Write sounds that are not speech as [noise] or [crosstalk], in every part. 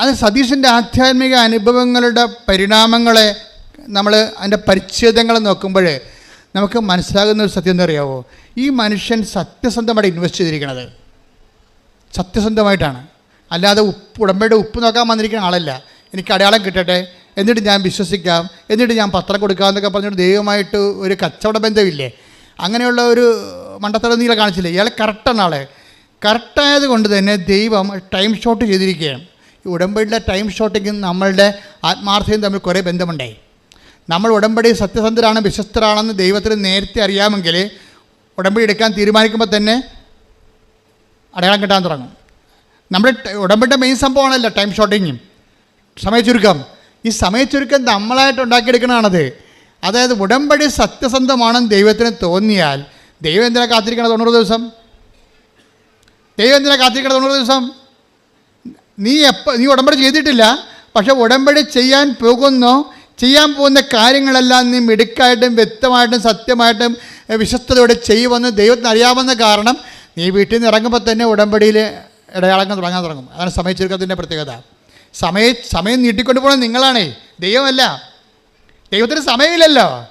അത് സതീഷിന്റെ ആധ്യാത്മിക അനുഭവങ്ങളുടെ പരിണാമങ്ങളെ നമ്മൾ അതിന്റെ പരിച്ഛേദങ്ങൾ നോക്കുമ്പോൾ നമുക്ക് മനസ്സിലാകുന്ന ഒരു സത്യം എന്താ അറിയാവോ ഈ മനുഷ്യൻ സത്യസന്ധമായിട്ട് ഇൻവെസ്റ്റ് ചെയ്തിരിക്കണത്. സത്യസന്ധമായിട്ടാണ്. അല്ലാതെ ഉപ്പ് ഉടമ്പയുടെ ഉപ്പ് നോക്കാൻ വന്നിരിക്കുന്ന ആളല്ല. എനിക്ക് അടയാളം കിട്ടട്ടെ. എന്നിട്ട് ഞാൻ വിശ്വസിക്കാം. എന്നിട്ട് ഞാൻ പത്രം കൊടുക്കാം എന്നൊക്കെ പറഞ്ഞിട്ട് ദൈവമായിട്ട് ഒരു കച്ചവട ബന്ധമില്ലേ? അങ്ങനെയുള്ള ഒരു മണ്ടത്തരം നീല കാണിച്ചില്ലേ? ഇയാൾ കറക്റ്റാണ് ആളെ. കറക്റ്റായത് കൊണ്ട് തന്നെ ദൈവം ടൈം ഷോട്ട് ചെയ്തിരിക്കുകയാണ്. ഈ ഉടമ്പടിയുടെ ടൈം ഷോട്ടിങ്ങും നമ്മളുടെ ആത്മാർത്ഥയും തമ്മിൽ കുറേ ബന്ധമുണ്ടായി നമ്മൾ ഉടമ്പടി സത്യസന്ധരാണ് വിശ്വസ്തരാണെന്ന് ദൈവത്തിന് നേരത്തെ അറിയാമെങ്കിൽ ഉടമ്പടി എടുക്കാൻ തീരുമാനിക്കുമ്പോൾ തന്നെ അടയാളം കിട്ടാൻ തുടങ്ങും. നമ്മുടെ ഉടമ്പടിയുടെ മെയിൻ സംഭവമാണല്ലോ ടൈം ഷോട്ടിങ്ങും സമയച്ചുരുക്കം ഈ സമയച്ചുരുക്കം നമ്മളായിട്ട് ഉണ്ടാക്കിയെടുക്കണതാണത്. അതായത് ഉടമ്പടി സത്യസന്ധമാണെന്ന് ദൈവത്തിന് തോന്നിയാൽ ദൈവം എന്തിനാണ് കാത്തിരിക്കണം തൊണ്ണൂറ് ദിവസം. ദൈവം എന്തിനാണ് കാത്തിരിക്കണം തൊണ്ണൂറ് ദിവസം. നീ എപ്പോൾ നീ ഉടമ്പടി ചെയ്തിട്ടില്ല പക്ഷെ ഉടമ്പടി ചെയ്യാൻ പോകുന്നു. ചെയ്യാൻ പോകുന്ന കാര്യങ്ങളെല്ലാം നീ മിടുക്കായിട്ടും വ്യക്തമായിട്ടും സത്യമായിട്ടും വിശ്വസ്തയോടെ ചെയ്യുമെന്ന് ദൈവത്തിന് അറിയാമെന്ന കാരണം നീ വീട്ടിൽ നിന്ന് ഇറങ്ങുമ്പോൾ തന്നെ ഉടമ്പടിയിൽ ഇടയാളങ്ങൾ തുടങ്ങാൻ തുടങ്ങും. അതാണ് സമയച്ചുരുക്കത്തിന്റെ പ്രത്യേകത. സമയ സമയം നീട്ടിക്കൊണ്ട് പോകുന്നത് നിങ്ങളാണേ ദൈവമല്ല. ദൈവത്തിന് സമയമില്ലല്ലോ.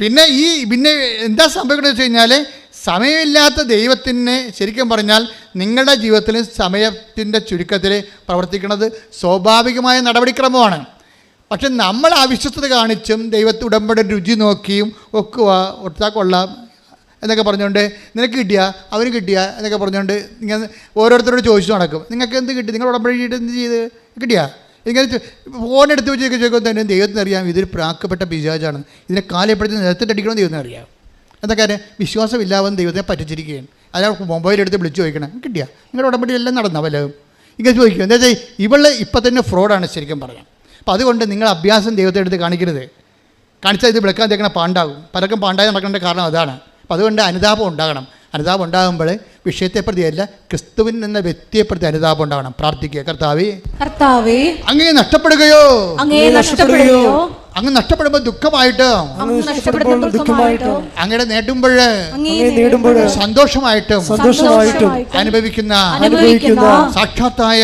പിന്നെ ഈ പിന്നെ എന്താ സംഭവിക്കുന്നത് വെച്ച് കഴിഞ്ഞാൽ സമയമില്ലാത്ത ദൈവത്തിനെ ശരിക്കും പറഞ്ഞാൽ നിങ്ങളുടെ ജീവിതത്തിൽ സമയത്തിന്റെ ചുരുക്കത്തിൽ പ്രവർത്തിക്കുന്നത് സ്വാഭാവികമായ നടപടിക്രമമാണ്. പക്ഷെ നമ്മൾ അവിശ്വസ്തത കാണിച്ചും ദൈവത്തെ ഉടമ്പടി രുചി നോക്കിയും ഒക്കുക ഒത്താ കൊള്ളാം എന്നൊക്കെ പറഞ്ഞുകൊണ്ട് നിനക്ക് കിട്ടിയ അവന് കിട്ടിയ എന്നൊക്കെ പറഞ്ഞുകൊണ്ട് നിങ്ങൾ ഓരോരുത്തരോട് ചോദിച്ചു നടക്കും. നിങ്ങൾക്ക് എന്ത് കിട്ടി? നിങ്ങൾ ഉടമ്പടി എന്ത് ചെയ്ത്? കിട്ടിയാ? ഇങ്ങനെ ഫോൺ എടുത്ത് വെച്ച് ചോദിക്കുമ്പോൾ തന്നെ ദൈവത്തിന് അറിയാം ഇതൊരു പ്രാക്കപ്പെട്ട പിശാചാണ്. ഇതിനെ കാലപ്പെടുത്തി നിലത്തിട്ടടിക്കണം ദൈവത്തിന് അറിയാം. എന്താ കാര്യം? വിശ്വാസമില്ലാതെ ദൈവത്തെ പറ്റിച്ചിരിക്കുകയാണ്. അയാൾ മൊബൈലെടുത്ത് വിളിച്ച് ചോദിക്കണം കിട്ടിയ? നിങ്ങളുടെ ഉടമ്പടി എല്ലാം നടന്ന വല്ലതും? ഇങ്ങനെ ചോദിക്കും. എന്താ വെച്ചാൽ ഇവൾ ഇപ്പം തന്നെ ഫ്രോഡാണ് ശരിക്കും പറഞ്ഞാൽ അപ്പോൾ അതുകൊണ്ട് നിങ്ങൾ അഭ്യാസം ദൈവത്തെ എടുത്ത് കാണിക്കരുത്. കാണിച്ചാൽ ഇത് വിളിക്കാൻ തേക്കണ പാണ്ടാകും. പലർക്കും പാണ്ടായി നടക്കേണ്ട കാരണം അതാണ്. അപ്പോൾ അതുകൊണ്ട് അനുതാപം ഉണ്ടാകണം. അനുതാപം ഉണ്ടാകുമ്പോൾ വിഷയത്തെ പ്രതിയല്ല ക്രിസ്തുവിൻ എന്ന വ്യക്തിയെ പ്രതി അനുതാപം ഉണ്ടാകണം. പ്രാർത്ഥിക്കുക. കർത്താവേ. കർത്താവേ. അങ്ങേ നഷ്ടപ്പെടുകയോ? അങ്ങേ നഷ്ടപ്പെടുകയോ? അങ്ങ് നഷ്ടപ്പെടുമ്പോൾ ദുഃഖമായിട്ട് അങ്ങനെ അങ്ങയുടെ അങ്ങേ നേടുമ്പോൾ സന്തോഷമായിട്ടും സന്തോഷമായിട്ടും അനുഭവിക്കുന്ന അനുഭവിക്കുന്ന സാക്ഷാത്തായ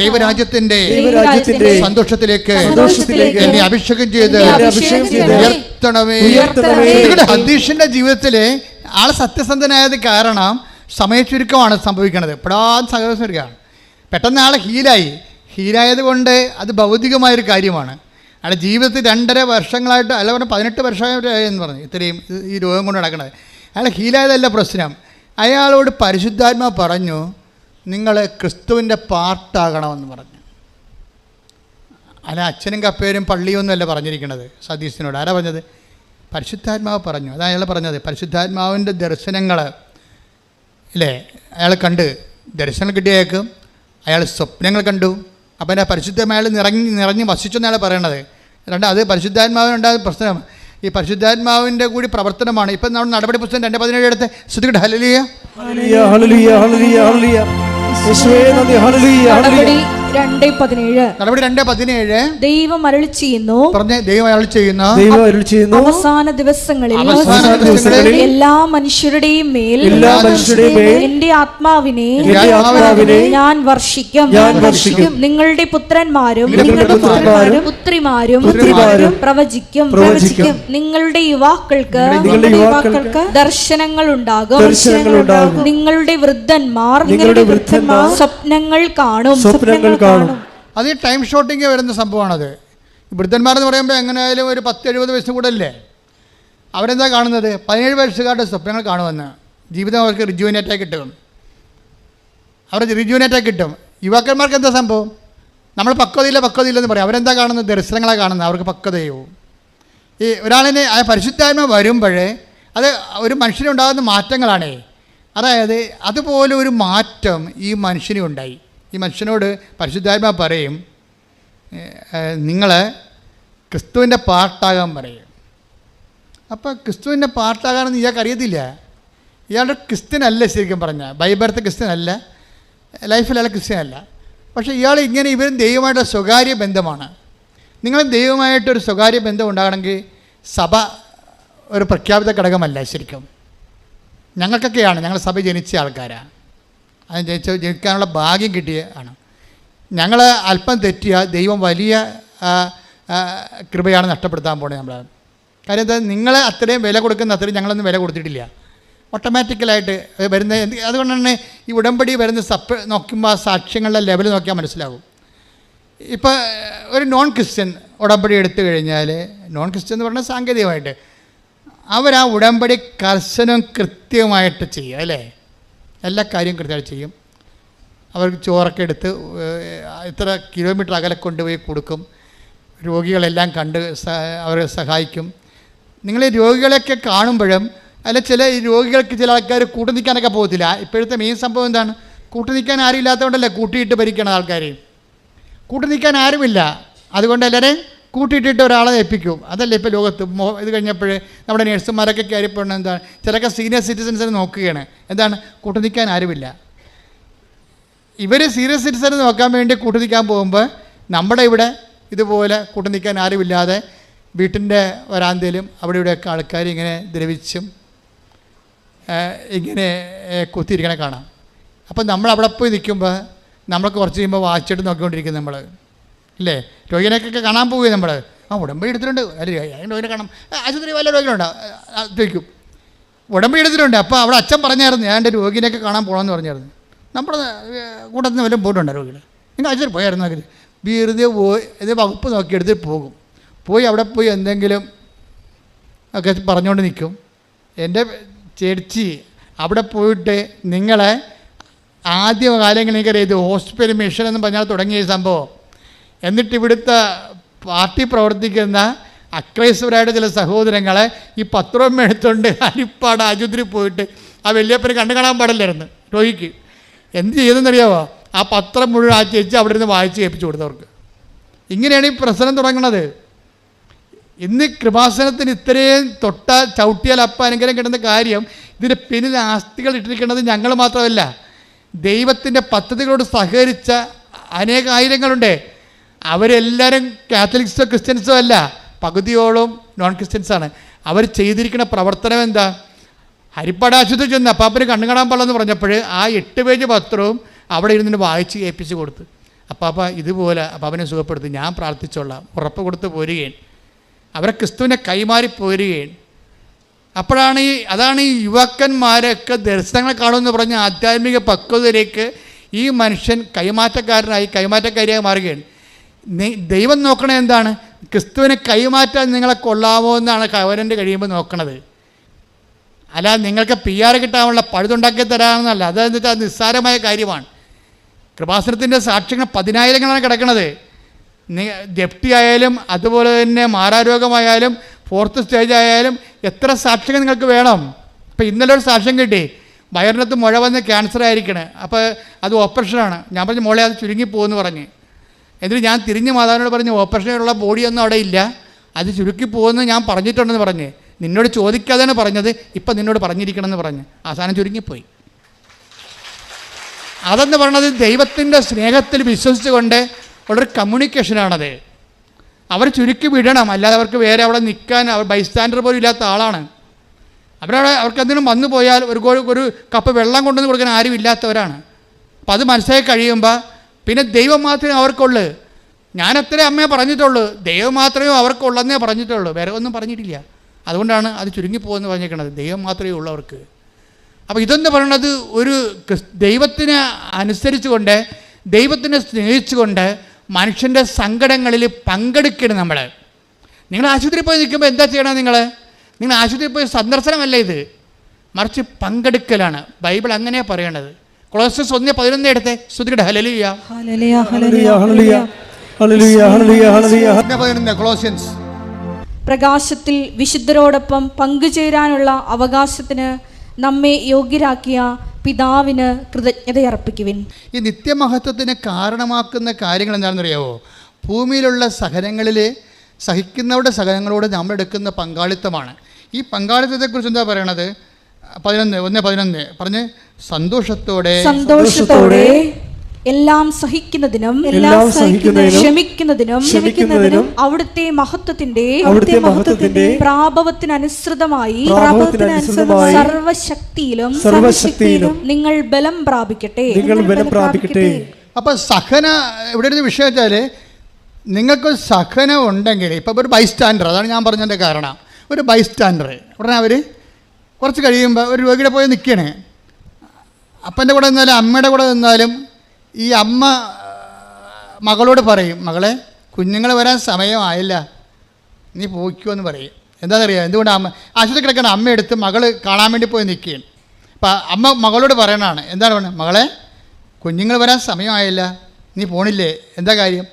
ദൈവരാജ്യത്തിന്റെ ദൈവരാജ്യത്തിന്റെ സന്തോഷത്തിലേക്ക് സന്തോഷത്തിലേക്ക് എന്നെ അഭിഷേകം ചെയ്ത് ഉയർത്തണമേ. ഹദീഷിന്റെ ജീവിതത്തിൽ ആൾ സത്യസന്ധനായത് കാരണം സമയച്ചുരുക്കമാണ് സംഭവിക്കുന്നത് പെടാൻ സഹകരിക്കുകയാണ് പെട്ടെന്ന് ആളെ ഹീലായി. ഹീലായത് കൊണ്ട് അത് ഭൗതികമായൊരു കാര്യമാണ്. അയാളുടെ ജീവിതത്തിൽ രണ്ടര വർഷങ്ങളായിട്ട് അല്ല പറഞ്ഞു പതിനെട്ട് വർഷമായിട്ട് എന്ന് പറഞ്ഞു. ഇത്രയും ഈ രോഗം കൊണ്ട് നടക്കണത്. അയാൾ ഹീലായതല്ല പ്രശ്നം. അയാളോട് പരിശുദ്ധാത്മ പറഞ്ഞു നിങ്ങൾ ക്രിസ്തുവിന്റെ പാർട്ടാകണമെന്ന് പറഞ്ഞു. അല്ല അച്ഛനും കപ്പേരും പള്ളിയൊന്നും അല്ല പറഞ്ഞിരിക്കുന്നത് സതീശനോട് ആരാ പറഞ്ഞത്? പരിശുദ്ധാത്മാവ് പറഞ്ഞു. അതാണ് അയാൾ പറഞ്ഞത്. പരിശുദ്ധാത്മാവിന്റെ ദർശനങ്ങൾ ഇല്ലേ? അയാൾ കണ്ട്. ദർശനം കിട്ടിയേക്കും. അയാൾ സ്വപ്നങ്ങൾ കണ്ടു. അപ്പം എന്റെ പരിശുദ്ധമായ നിറഞ്ഞ് നിറഞ്ഞ് വസിച്ചെന്ന് അയാൾ പറയണത്. രണ്ട് അത് പരിശുദ്ധാത്മാവിനുണ്ടായ പ്രശ്നം ഈ പരിശുദ്ധാത്മാവിന്റെ കൂടി പ്രവർത്തനമാണ്. ഇപ്പം നമ്മൾ നടപടി പുസ്തകം രണ്ട് പതിനേഴ് എടുത്ത് ശ്രദ്ധിക്കട്ടെ. Hallelujah hallelujah, hallelujah, hallelujah, hallelujah. രണ്ട് പതിനേഴ്. നടപടി രണ്ട് പതിനേഴ്. ദൈവം അരളി ചെയ്യുന്നു. പറഞ്ഞ് ദൈവം ചെയ്യുന്ന. ദൈവം ചെയ്യുന്നു. അവസാന ദിവസങ്ങളിൽ അവസാന ദിവസങ്ങളിൽ എല്ലാ മനുഷ്യരുടെയും മേൽ എല്ലാ മനുഷ്യരുടെയും മേൽ എന്റെ ആത്മാവിനെ ആത്മാവിനെ ഞാൻ വർഷിക്കും. ഞാൻ വർഷിക്കും. നിങ്ങളുടെ പുത്രന്മാരും നിങ്ങളുടെ പുത്രന്മാരും പുത്രിമാരും പുത്രിമാരും പ്രവചിക്കും. പ്രവചിക്കും. നിങ്ങളുടെ യുവാക്കൾക്ക് നിങ്ങളുടെ യുവാക്കൾക്ക് ദർശനങ്ങൾ ഉണ്ടാകും ദർശനങ്ങൾ ഉണ്ടാകും. നിങ്ങളുടെ വൃദ്ധന്മാർ നിങ്ങളുടെ വൃദ്ധന്മാർ സ്വപ്നങ്ങൾ കാണും. സ്വപ്നങ്ങൾ കാണും. അത് ഈ ടൈം ഷോട്ടിങ് വരുന്ന സംഭവമാണത്. വൃദ്ധന്മാരെന്ന് പറയുമ്പോൾ എങ്ങനെയായാലും ഒരു പത്ത് എഴുപത് വയസ്സും കൂടെ അല്ലേ അവരെന്താ കാണുന്നത്? പതിനേഴ് വയസ്സുകാരുടെ സ്വപ്നങ്ങൾ കാണുമെന്ന്. ജീവിതം അവർക്ക് റിജുവിനേറ്റായി കിട്ടും. അവർക്ക് റിജുവിനേറ്റായി കിട്ടും. യുവാക്കന്മാർക്ക് എന്താ സംഭവം? നമ്മൾ പക്വതയില്ല പക്വതയില്ലെന്ന് പറയും. അവരെന്താ കാണുന്നത്? ദർശനങ്ങളാണ് കാണുന്നത്. അവർക്ക് പക്വതയോ ഈ ഒരാളിനെ ആ പരിശുദ്ധായ്മ വരുമ്പോഴേ അത് ഒരു മനുഷ്യനുണ്ടാകുന്ന മാറ്റങ്ങളാണേ. അതായത് അതുപോലെ ഒരു മാറ്റം ഈ മനുഷ്യനും ഉണ്ടായി. ഈ മനുഷ്യനോട് പരിശുദ്ധാത്മ പറയും നിങ്ങൾ ക്രിസ്തുവിന്റെ പാർട്ടാകാൻ പറയും. അപ്പോൾ ക്രിസ്തുവിന്റെ പാർട്ടാകാണെന്ന് ഇയാൾക്ക് അറിയത്തില്ല. ഇയാളുടെ ക്രിസ്ത്യനല്ല ശരിക്കും പറഞ്ഞാൽ ബൈബർത്ത് ക്രിസ്ത്യനല്ല ലൈഫിലല്ല ക്രിസ്ത്യനല്ല. പക്ഷേ ഇയാൾ ഇങ്ങനെ ഇവരും ദൈവമായിട്ട് സ്വകാര്യ ബന്ധമാണ്. നിങ്ങൾ ദൈവമായിട്ടൊരു സ്വകാര്യ ബന്ധം ഉണ്ടാകണമെങ്കിൽ സഭ ഒരു പ്രഖ്യാപിത ഘടകമല്ല ശരിക്കും. ഞങ്ങൾക്കൊക്കെയാണ് ഞങ്ങൾ സഭ ജനിച്ച ആൾക്കാരാണ് അത് ജനിച്ച ജനിക്കാനുള്ള ഭാഗ്യം കിട്ടിയ ആണ്. ഞങ്ങൾ അല്പം തെറ്റിയ ദൈവം വലിയ കൃപയാണ് നഷ്ടപ്പെടുത്താൻ പോണേ നമ്മളെ. കാര്യം എന്താ നിങ്ങൾ അത്രയും വില കൊടുക്കുന്ന അത്രയും ഞങ്ങളൊന്നും വില കൊടുത്തിട്ടില്ല. ഓട്ടോമാറ്റിക്കലായിട്ട് വരുന്ന അതുകൊണ്ട് തന്നെ ഈ ഉടമ്പടി വരുന്ന സപ്പ് നോക്കുമ്പോൾ സാക്ഷ്യങ്ങളുടെ ലെവൽ നോക്കിയാൽ മനസ്സിലാവും. ഇപ്പോൾ ഒരു നോൺ ക്രിസ്ത്യൻ ഉടമ്പടി എടുത്തു കഴിഞ്ഞാൽ നോൺ ക്രിസ്ത്യൻ എന്ന് പറഞ്ഞാൽ സാങ്കേതികമായിട്ട് അവർ ആ ഉടമ്പടി കർശനം കൃത്യമായിട്ട് ചെയ്യുക അല്ലേ? എല്ലാ കാര്യവും കൃത്യമായിട്ട് ചെയ്യും. അവർക്ക് ചോറൊക്കെ എടുത്ത് ഇത്ര കിലോമീറ്റർ അകലെ കൊണ്ടുപോയി കൊടുക്കും. രോഗികളെല്ലാം കണ്ട് അവരെ സഹായിക്കും. നിങ്ങൾ രോഗികളെയൊക്കെ കാണുമ്പോഴും അല്ല ചില രോഗികൾക്ക് ചില ആൾക്കാർ കൂട്ടു നിൽക്കാനൊക്കെ പോകത്തില്ല. ഇപ്പോഴത്തെ മെയിൻ സംഭവം എന്താണ്? കൂട്ടു നിൽക്കാൻ ആരും ഇല്ലാത്തതുകൊണ്ടല്ലേ കൂട്ടിയിട്ട് ഭരിക്കണം ആൾക്കാരെയും കൂട്ടു നിൽക്കാൻ ആരുമില്ല. അതുകൊണ്ട് എല്ലാവരെയും കൂട്ടിയിട്ടിട്ട് ഒരാളെ ഏൽപ്പിക്കും. അതല്ലേ ഇപ്പോൾ ലോകത്ത് ഇത് കഴിഞ്ഞപ്പോൾ നമ്മുടെ നേഴ്സുമാരൊക്കെ കയറിപ്പോണ എന്താണ് ചിലൊക്കെ സീനിയർ സിറ്റിസൻസിനെ നോക്കുകയാണ്. എന്താണ്? കൂട്ടു നിൽക്കാൻ ആരുമില്ല ഇവർ സീനിയർ സിറ്റിസനെ നോക്കാൻ വേണ്ടി കൂട്ടു നിൽക്കാൻ പോകുമ്പോൾ നമ്മുടെ ഇവിടെ ഇതുപോലെ കൂട്ടു നിൽക്കാൻ ആരുമില്ലാതെ വീട്ടിന്റെ വരാന്തയിലും അവിടെ ഇവിടെയൊക്കെ ആൾക്കാർ ഇങ്ങനെ ദ്രവിച്ചും ഇങ്ങനെ കുത്തിയിരിക്കണേ കാണാം. അപ്പം നമ്മൾ അവിടെ പോയി നിൽക്കുമ്പോൾ നമ്മൾ കുറച്ച് കഴിയുമ്പോൾ വാച്ചിട്ട് നോക്കിക്കൊണ്ടിരിക്കും നമ്മൾ ഇല്ലേ? രോഗിനെയൊക്കെ കാണാൻ പോവുകയും നമ്മൾ ആ ഉടമ്പടി എടുത്തിട്ടുണ്ട്. അല്ല രോഗിനെ കാണാം "ആ, ആശുപത്രി വല്ല രോഗികളുണ്ടോ? ചോദിക്കും. ഉടമ്പടി എടുത്തിട്ടുണ്ട്. അപ്പോൾ അവിടെ അച്ഛൻ പറഞ്ഞായിരുന്നു ഞാൻ എന്റെ രോഗിനെയൊക്കെ കാണാൻ പോകണമെന്ന് പറഞ്ഞായിരുന്നു. നമ്മുടെ കൂട്ടത്തിൽ നിന്ന് വല്ലതും പോയിട്ടുണ്ടോ രോഗികൾ നിങ്ങൾ ആശുപത്രി പോയായിരുന്നു നോക്കി വെറുതെ പോയി ഇത് വകുപ്പ് നോക്കിയെടുത്ത് പോകും. പോയി അവിടെ പോയി എന്തെങ്കിലും ഒക്കെ പറഞ്ഞുകൊണ്ട് നിൽക്കും. എന്റെ ചേച്ചി അവിടെ പോയിട്ട് നിങ്ങളെ ആദ്യ കാലങ്ങളിൽ എനിക്കറിയാം ഇത് ഹോസ്പിറ്റൽ മിഷൻ എന്ന് പറഞ്ഞാൽ തുടങ്ങിയ സംഭവം. എന്നിട്ട് ഇവിടുത്തെ പാർട്ടി പ്രവർത്തിക്കുന്ന അക്രൈസ്തവരായിട്ട് ചില സഹോദരങ്ങളെ ഈ പത്രം എടുത്തുകൊണ്ട് [laughs] അരിപ്പാട് ആശുപത്രി പോയിട്ട് ആ വലിയപ്പനെ കണ്ടു കാണാൻ പാടില്ലായിരുന്നു. രോഹിക്ക്. എന്ത് ചെയ്തെന്നറിയാവോ ആ പത്രം മുഴുവൻ ആ ചേച്ചി അവിടെ നിന്ന് വായിച്ച് കേൾപ്പിച്ചു കൊടുത്തവർക്ക്. ഇങ്ങനെയാണ് ഈ പ്രശ്നം തുടങ്ങുന്നത് ഇന്ന് കൃപാസനത്തിന് ഇത്രയും തൊട്ട ചവിട്ടിയാൽ അപ്പ അനുഗ്രഹം കിട്ടുന്ന കാര്യം ഇതിന്റെ പിന്നിൽ ആസ്തികൾ ഇട്ടിരിക്കുന്നത് ഞങ്ങൾ മാത്രമല്ല ദൈവത്തിന്റെ പദ്ധതികളോട് സഹകരിച്ച അനേകായിരങ്ങളുണ്ട്. അവരെല്ലാവരും കാത്തലിക്സോ ക്രിസ്ത്യൻസോ അല്ല പകുതിയോളം നോൺ ക്രിസ്ത്യൻസാണ് അവർ ചെയ്തിരിക്കുന്ന പ്രവർത്തനം എന്താ? ഹരിപ്പാട് ചെന്ന് അപ്പാപ്പന് കണ്ണു കാണാൻ പാടില്ലെന്ന് പറഞ്ഞപ്പോൾ ആ എട്ട് പേജ് പത്രവും അവിടെ ഇരുന്നിട്ട് വായിച്ച് ഏൽപ്പിച്ച് കൊടുത്തു. അപ്പാപ്പ ഇതുപോലെ അപ്പാപ്പനെ സുഖപ്പെടുത്തി. ഞാൻ പ്രാർത്ഥിച്ചോളാം. ഉറപ്പ് കൊടുത്ത് പോരുകയാണ് അവരെ ക്രിസ്തുവിനെ കൈമാറി പോരുകയാണ് അപ്പോഴാണ് ഈ അതാണ് ഈ യുവാക്കന്മാരൊക്കെ ദർശനങ്ങൾ കാണുമെന്ന് പറഞ്ഞ ആധ്യാത്മിക പക്വതയിലേക്ക് ഈ മനുഷ്യൻ കൈമാറ്റക്കാരനായി കൈമാറ്റക്കാരിയായി മാറുകയാണ്. ദൈവം നോക്കണത് എന്താണ്? ക്രിസ്തുവിനെ കൈമാറ്റാൻ നിങ്ങളെ കൊള്ളാമോ എന്നാണ് കവരന്റെ കഴിയുമ്പോൾ നോക്കണത്. അല്ലാതെ നിങ്ങൾക്ക് പി ആർ കിട്ടാനുള്ള പഴുതുണ്ടാക്കി തരാമെന്നല്ല. അതെന്ന് വെച്ചാൽ നിസ്സാരമായ കാര്യമാണ്. കൃപാസനത്തിന്റെ സാക്ഷ്യങ്ങൾ പതിനായിരങ്ങളാണ് കിടക്കുന്നത് ജപ്തി ആയാലും അതുപോലെ തന്നെ മാരാരോഗമായാലും ഫോർത്ത് സ്റ്റേജ് ആയാലും എത്ര സാക്ഷ്യങ്ങൾ നിങ്ങൾക്ക് വേണം? അപ്പോൾ ഇന്നലെ ഒരു സാക്ഷ്യം കിട്ടി. വയറിനകത്ത് മുഴ വന്ന് ക്യാൻസർ ആയിരിക്കണേ. അപ്പോൾ അത് ഓപ്പറേഷനാണ് ഞാൻ പറഞ്ഞു മോളെ അത് ചുരുങ്ങിപ്പോകുമെന്ന് പറഞ്ഞ്. എന്നിട്ട് ഞാൻ തിരിഞ്ഞ് മാതാവിനോട് പറഞ്ഞു ഓപ്പറേഷനുള്ള ബോഡിയൊന്നും അവിടെ ഇല്ല. അത് ചുരുക്കി പോകുമെന്ന് ഞാൻ പറഞ്ഞിട്ടുണ്ടെന്ന് പറഞ്ഞ്. നിന്നോട് ചോദിക്കാതെയാണ് പറഞ്ഞത്. ഇപ്പം നിന്നോട് പറഞ്ഞിരിക്കണമെന്ന് പറഞ്ഞ്. അവസാനം ചുരുങ്ങിപ്പോയി. അതെന്ന് പറയുന്നത് ദൈവത്തിന്റെ സ്നേഹത്തിൽ വിശ്വസിച്ചുകൊണ്ട് ഉള്ളൊരു കമ്മ്യൂണിക്കേഷനാണത് അവർ ചുരുക്കി വിടണം. അല്ലാതെ അവർക്ക് വേറെ അവിടെ നിൽക്കാൻ അവർ ബൈസ്റ്റാൻഡർ പോലും ഇല്ലാത്ത ആളാണ്. അവരവിടെ അവർക്ക് എന്തെങ്കിലും വന്നു പോയാൽ ഒരു ഒരു കപ്പ് വെള്ളം കൊണ്ടുവന്ന് കൊടുക്കാൻ ആരും ഇല്ലാത്തവരാണ് അപ്പം അത് മനസ്സിലാക്കി കഴിയുമ്പോൾ പിന്നെ ദൈവം മാത്രമേ അവർക്കുള്ളൂ. ഞാൻ അത്രേ അമ്മയെ പറഞ്ഞിട്ടുള്ളൂ. ദൈവം മാത്രമേ അവർക്കുള്ളെന്നേ പറഞ്ഞിട്ടുള്ളൂ. വേറെ ഒന്നും പറഞ്ഞിട്ടില്ല. അതുകൊണ്ടാണ് അത് ചുരുങ്ങിപ്പോകുമെന്ന് പറഞ്ഞിരിക്കുന്നത്. ദൈവം മാത്രമേ ഉള്ളവർക്ക്. അപ്പോൾ ഇതെന്ന് പറയുന്നത് ഒരു ദൈവത്തിനെ അനുസരിച്ചുകൊണ്ട് ദൈവത്തിനെ സ്നേഹിച്ചുകൊണ്ട് മനുഷ്യന്റെ സങ്കടങ്ങളിൽ പങ്കെടുക്കണം നമ്മൾ നിങ്ങൾ ആശുപത്രിയിൽ പോയി നിൽക്കുമ്പോൾ എന്താ ചെയ്യണം നിങ്ങൾ? നിങ്ങൾ ആശുപത്രിയിൽ പോയി സന്ദർശനമല്ല ഇത്. മറിച്ച് പങ്കെടുക്കലാണ്. ബൈബിൾ അങ്ങനെയാണ് പറയണത്. കൊളോസസ് ഒന്ന് പതിനൊന്ന് എടുത്തേ. ശ്രുതിയുടെ ഹലലിയ കൊളോസിയൻസ്. പ്രകാശത്തിൽ വിശുദ്ധരോടൊപ്പം പങ്കുചേരാനുള്ള അവകാശത്തിന് നമ്മെ യോഗ്യരാക്കിയ പിതാവിന് കൃതജ്ഞതയർപ്പിക്കുവിൻ. ഈ നിത്യമഹത്വത്തിന് കാരണമാക്കുന്ന കാര്യങ്ങൾ എന്താണെന്ന് അറിയാവോ ഭൂമിയിലുള്ള സഹനങ്ങളിൽ സഹിക്കുന്നവരുടെ സഹനങ്ങളോട് നമ്മൾ എടുക്കുന്ന പങ്കാളിത്തമാണ്. ഈ പങ്കാളിത്തത്തെക്കുറിച്ച് എന്താ പറയണത്? പതിനൊന്ന് ഒന്ന് പതിനൊന്ന്. പറഞ്ഞ് സന്തോഷത്തോടെ സന്തോഷത്തോടെ എല്ലാം സഹിക്കുന്നതിനും എല്ലാം ക്ഷമിക്കുന്നതിനും ക്ഷമിക്കുന്നതിനും അവിടുത്തെ മഹത്വത്തിന്റെ അവിടുത്തെ മഹത്വത്തിന്റെ പ്രാഭവത്തിനനുസൃതമായി പ്രാഭവത്തിനനുസൃതമായി സർവശക്തിയിലും സർവശക്തിയിലും നിങ്ങൾ ബലം പ്രാപിക്കട്ടെ. നിങ്ങൾ ബലം പ്രാപിക്കട്ടെ. അപ്പൊ സഹന ഇവിടെ ഒരു വിഷയം വെച്ചാൽ നിങ്ങൾക്ക് സഹനം ഉണ്ടെങ്കിൽ ഇപ്പൊ ഒരു ബൈസ്റ്റാൻഡർ അതാണ് ഞാൻ പറഞ്ഞതിന്റെ കാരണം. ഒരു ബൈസ്റ്റാൻഡർ ഉടനെ അവർ കുറച്ച് കഴിയുമ്പോൾ ഒരു രോഗിയുടെ പോയി നിൽക്കണേ അപ്പന്റെ കൂടെ നിന്നാലും അമ്മയുടെ കൂടെ നിന്നാലും ഈ അമ്മ മകളോട് പറയും മകളെ കുഞ്ഞുങ്ങൾ വരാൻ സമയമായില്ല. നീ പോയിക്കോ എന്ന് പറയും. എന്താണെന്നറിയാം എന്തുകൊണ്ട് അമ്മ ആശുപത്രി കിടക്കണം അമ്മ എടുത്ത് മകൾ കാണാൻ വേണ്ടി പോയി നിൽക്കുകയാണ് അപ്പം അമ്മ മകളോട് പറയണതാണ് എന്താണ് പറയുന്നത് മകളെ കുഞ്ഞുങ്ങൾ വരാൻ സമയമായില്ല. നീ പോണില്ലേ? എന്താ കാര്യം?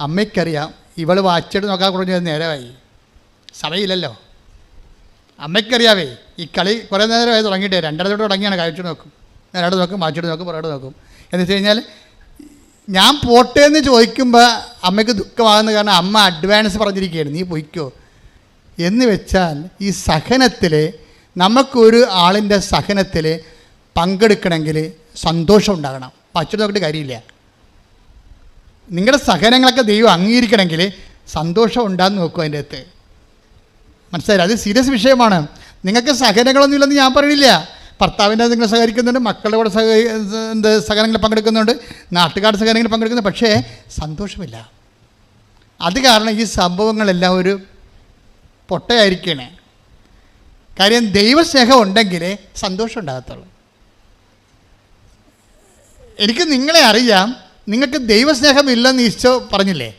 അമ്മയ്ക്കറിയാം. ഇവൾ വാച്ചിട്ട് നോക്കാൻ കുറഞ്ഞത് നേരമായി. സമയമില്ലല്ലോ. അമ്മയ്ക്കറിയാവേ ഈ കളി കുറേ നേരമായി തുടങ്ങിയിട്ട് രണ്ടര തൊട്ട് തുടങ്ങിയാണ് കഴിച്ചു നോക്കും. നേരോട് നോക്കും മാച്ചിട്ട് നോക്കും പുറകോട്ട് നോക്കും. എന്ന് വെച്ച് കഴിഞ്ഞാൽ ഞാൻ പോട്ടെ എന്ന് ചോദിക്കുമ്പോൾ അമ്മയ്ക്ക് ദുഃഖമാകുന്ന കാരണം അമ്മ അഡ്വാൻസ് പറഞ്ഞിരിക്കുകയാണ് നീ പൊയ്ക്കോ. എന്ന് വെച്ചാൽ ഈ സഹനത്തിൽ നമുക്കൊരു ആളിന്റെ സഹനത്തിൽ പങ്കെടുക്കണമെങ്കിൽ സന്തോഷം ഉണ്ടാകണം. പച്ചടി നോക്കിയിട്ട് കാര്യമില്ല. നിങ്ങളുടെ സഹനങ്ങളൊക്കെ ദൈവം അംഗീകരിക്കണമെങ്കിൽ സന്തോഷം ഉണ്ടാകുന്ന നോക്കും അതിന്റെ അകത്ത്. മനസ്സിലായില്ല? അത് സീരിയസ് വിഷയമാണ്. നിങ്ങൾക്ക് സഹനങ്ങളൊന്നും ഇല്ലെന്ന് ഞാൻ പറയില്ല ഭർത്താവിന്റെ നിങ്ങൾ സഹകരിക്കുന്നുണ്ട് മക്കളുടെ കൂടെ സഹ എന്ത് സഹനങ്ങളിൽ പങ്കെടുക്കുന്നുണ്ട് നാട്ടുകാരുടെ സഹനങ്ങളിൽ പങ്കെടുക്കുന്നു പക്ഷേ സന്തോഷമില്ല. അത് കാരണം ഈ സംഭവങ്ങളെല്ലാം ഒരു പൊട്ടയായിരിക്കണേ. കാര്യം ദൈവസ്നേഹം ഉണ്ടെങ്കിലേ സന്തോഷം ഉണ്ടാകത്തുള്ളൂ. എനിക്ക് നിങ്ങളെ അറിയാം നിങ്ങൾക്ക് ദൈവസ്നേഹം ഇല്ലെന്ന് ഈശോ പറഞ്ഞില്ലേ?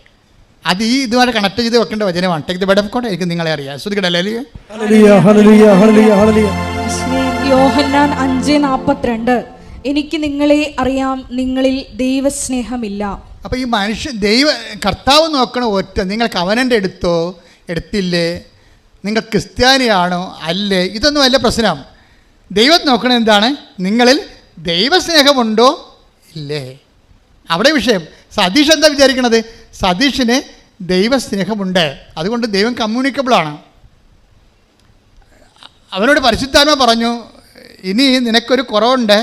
അത് ഈ ഇതുമായിട്ട് കണക്ട് ചെയ്ത് വെക്കേണ്ട വചനമാണ്. Take the bed of cot എനിക്ക് നിങ്ങളെ അറിയാം ശ്രദ്ധിക്കട്ടെ hallelujah hallelujah hallelujah hallelujah Yohannan അഞ്ച് നാൽപ്പത്തിരണ്ട് എനിക്ക് നിങ്ങളെ അറിയാം നിങ്ങളിൽ ദൈവസ്നേഹമില്ല. അപ്പൊ ഈ മനുഷ്യൻ ദൈവ കർത്താവ് നോക്കണ ഒറ്റ നിങ്ങൾക്ക് അവനന്റെ എടുത്തോ എടുത്തില്ലേ? നിങ്ങൾ ക്രിസ്ത്യാനിയാണോ? അല്ലേ? ഇതൊന്നും അല്ല പ്രശ്നം. ദൈവം നോക്കണത് എന്താണ്? നിങ്ങളിൽ ദൈവസ്നേഹമുണ്ടോ? ഇല്ലേ? അവിടെ വിഷയം. സതീഷ് എന്താ വിചാരിക്കണത്? സതീഷിന് ദൈവസ്നേഹമുണ്ട്. അതുകൊണ്ട് ദൈവം കമ്മ്യൂണിക്കബിളാണ് അവനോട് പരിശുദ്ധാത്മ പറഞ്ഞു ഇനി നിനക്കൊരു കുറവുണ്ട്.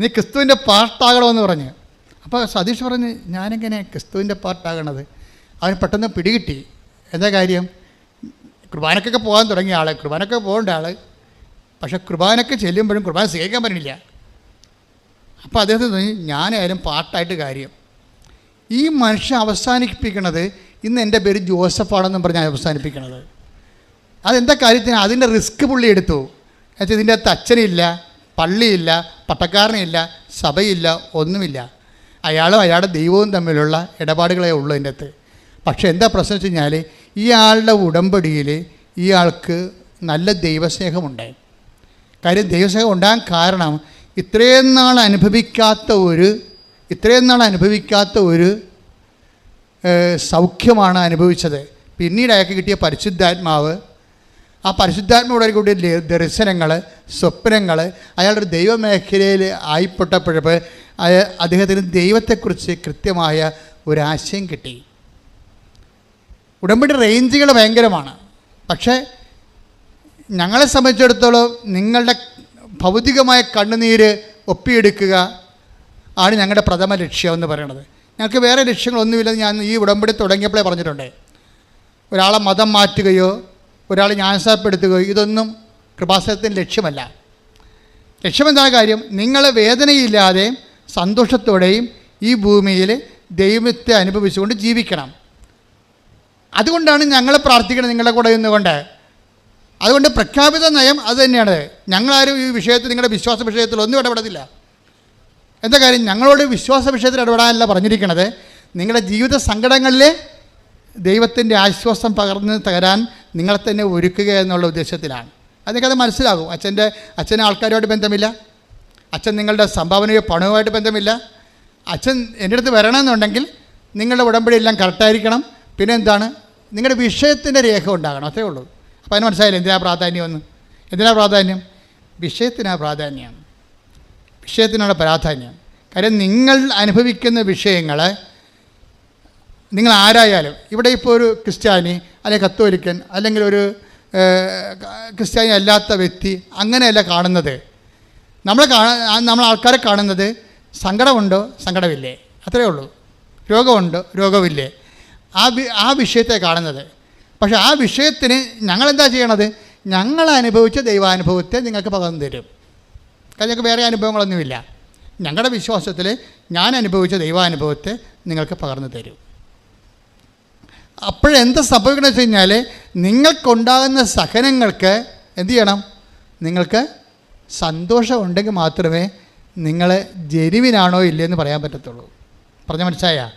നീ ക്രിസ്തുവിന്റെ പാർട്ടാകണമെന്ന് പറഞ്ഞു. അപ്പോൾ സതീഷ് പറഞ്ഞു ഞാനെങ്ങനെ ക്രിസ്തുവിന്റെ പാർട്ടാകണത്? അവന് പെട്ടെന്ന് പിടികിട്ടി. എന്താ കാര്യം? കുർബാനക്കൊക്കെ പോകാൻ തുടങ്ങിയ ആൾ കുർബാനക്കൊക്കെ പോകേണ്ട ആൾ പക്ഷേ കുർബാനക്ക് ചെല്ലുമ്പോഴും കുർബാന സ്വീകരിക്കാൻ പറ്റില്ല അപ്പോൾ അദ്ദേഹത്തിന് ഞാനായാലും പാട്ടായിട്ട് കാര്യം. ഈ മനുഷ്യൻ അവസാനിപ്പിക്കണത് ഇന്ന് എന്റെ പേര് ജോസഫാണെന്നും പറഞ്ഞാൽ അവസാനിപ്പിക്കണത്. അതെന്താ കാര്യത്തിന്? അതിന്റെ റിസ്ക് പുള്ളി എടുത്തു. എന്നുവെച്ചാൽ ഇതിന്റെ അകത്ത് അച്ഛനില്ല പള്ളിയില്ല പട്ടക്കാരനില്ല സഭയില്ല ഒന്നുമില്ല. അയാളും അയാളുടെ ദൈവവും തമ്മിലുള്ള ഇടപാടുകളെ ഉള്ളൂ അതിന്റെ അകത്ത്. പക്ഷേ എന്താ പ്രശ്നം വെച്ച് കഴിഞ്ഞാൽ ഇയാളുടെ ഉടമ്പടിയിൽ ഇയാൾക്ക് നല്ല ദൈവസ്നേഹമുണ്ടായി കാര്യം ദൈവസ്നേഹം ഉണ്ടാകാൻ കാരണം ഇത്രയും നാൾ അനുഭവിക്കാത്ത ഒരു ഇത്രയും നാൾ അനുഭവിക്കാത്ത ഒരു സൗഖ്യമാണ് അനുഭവിച്ചത്. പിന്നീട് അയാൾക്ക് കിട്ടിയ പരിശുദ്ധാത്മാവ് ആ പരിശുദ്ധാത്മാവിടെ കൂടിയ ല- ദർശനങ്ങൾ സ്വപ്നങ്ങൾ അയാളുടെ ദൈവമേഖലയിൽ ആയിപ്പെട്ടപ്പോഴപ്പോൾ അദ്ദേഹത്തിന് ദൈവത്തെക്കുറിച്ച് കൃത്യമായ ഒരാശയം കിട്ടി. ഉടമ്പടി റേഞ്ചുകൾ ഭയങ്കരമാണ്. പക്ഷേ ഞങ്ങളെ സംബന്ധിച്ചിടത്തോളം നിങ്ങളുടെ ഭൗതികമായ കണ്ണുനീര് ഒപ്പിയെടുക്കുക ആണ് ഞങ്ങളുടെ പ്രഥമ ലക്ഷ്യം എന്ന് പറയുന്നത് ഞങ്ങൾക്ക് വേറെ ലക്ഷ്യങ്ങളൊന്നുമില്ലെന്ന് ഞാൻ ഈ ഉടമ്പടി തുടങ്ങിയപ്പോഴേ പറഞ്ഞിട്ടുണ്ട്. ഒരാളെ മതം മാറ്റുകയോ ഒരാളെ ഞാൻസാപ്പെടുത്തുകയോ ഇതൊന്നും കൃപാസനത്തിന്റെ ലക്ഷ്യമല്ല. ലക്ഷ്യമെന്താണ് കാര്യം? നിങ്ങളെ വേദനയില്ലാതെ സന്തോഷത്തോടെയും ഈ ഭൂമിയിൽ ദൈവത്തെ അനുഭവിച്ചുകൊണ്ട് ജീവിക്കണം. അതുകൊണ്ടാണ് ഞങ്ങൾ പ്രാർത്ഥിക്കുന്നത് നിങ്ങളുടെ കൂടെ നിന്നുകൊണ്ട്. അതുകൊണ്ട് പ്രഖ്യാപിത നയം അത് തന്നെയാണ്. ഞങ്ങളാരും ഈ വിഷയത്തിൽ നിങ്ങളുടെ വിശ്വാസ വിഷയത്തിൽ ഒന്നും ഇടപെടത്തില്ല. എന്താ കാര്യം? ഞങ്ങളോട് വിശ്വാസ വിഷയത്തിൽ ഇടപെടാനല്ല പറഞ്ഞിരിക്കണത്. നിങ്ങളുടെ ജീവിത സങ്കടങ്ങളിൽ ദൈവത്തിന്റെ ആശ്വാസം പകർന്ന് തകരാൻ നിങ്ങളെ തന്നെ ഒരുക്കുക എന്നുള്ള ഉദ്ദേശത്തിലാണ്. അത് നിങ്ങൾക്കത് മനസ്സിലാകും. അച്ഛന്റെ അച്ഛന് ആൾക്കാരുമായിട്ട് ബന്ധമില്ല. അച്ഛൻ നിങ്ങളുടെ സംഭാവനയോ പണവുമായിട്ട് ബന്ധമില്ല. അച്ഛൻ എന്റെ അടുത്ത് വരണമെന്നുണ്ടെങ്കിൽ നിങ്ങളുടെ ഉടമ്പടിയെല്ലാം കറക്റ്റായിരിക്കണം പിന്നെ എന്താണ്? നിങ്ങളുടെ വിഷയത്തിന്റെ രേഖ ഉണ്ടാകണം. അത്രേ ഉള്ളൂ. അപ്പോൾ അതിന് മനസ്സിലായില്ല എന്തിനാ പ്രാധാന്യമെന്ന് എന്തിനാ പ്രാധാന്യം? വിഷയത്തിനാ പ്രാധാന്യം. വിഷയത്തിനാണ് പ്രാധാന്യം. കാര്യം നിങ്ങൾ അനുഭവിക്കുന്ന വിഷയങ്ങൾ നിങ്ങൾ ആരായാലും ഇവിടെ ഇപ്പോൾ ഒരു ക്രിസ്ത്യാനി അല്ലെങ്കിൽ കത്തോലിക്കൻ അല്ലെങ്കിൽ ഒരു ക്രിസ്ത്യാനി അല്ലാത്ത വ്യക്തി അങ്ങനെയല്ല കാണുന്നത്. നമ്മൾ കാണാൻ നമ്മൾ ആൾക്കാരെ കാണുന്നത് സങ്കടമുണ്ടോ? സങ്കടമില്ലേ? അത്രയേ ഉള്ളൂ. രോഗമുണ്ടോ? രോഗമില്ലേ? ആ ആ വിഷയത്തെ കാണുന്നത്. പക്ഷേ ആ വിഷയത്തിന് ഞങ്ങളെന്താ ചെയ്യണത്? ഞങ്ങൾ അനുഭവിച്ച ദൈവാനുഭവത്തെ നിങ്ങൾക്ക് പകർന്നു തരും. കാരണം ഞങ്ങൾക്ക് വേറെ അനുഭവങ്ങളൊന്നുമില്ല. ഞങ്ങളുടെ വിശ്വാസത്തിൽ ഞാൻ അനുഭവിച്ച ദൈവാനുഭവത്തെ നിങ്ങൾക്ക് പകർന്നു തരും. അപ്പോഴെന്ത് സംഭവിക്കണമെന്ന് വെച്ച് കഴിഞ്ഞാൽ നിങ്ങൾക്കുണ്ടാകുന്ന സഹനങ്ങൾക്ക് എന്തു ചെയ്യണം? നിങ്ങൾക്ക് സന്തോഷം ഉണ്ടെങ്കിൽ മാത്രമേ നിങ്ങൾ ജെനുവിനാണോ ഇല്ലയെന്ന് പറയാൻ പറ്റത്തുള്ളൂ. പറഞ്ഞ മനസ്സിലായ?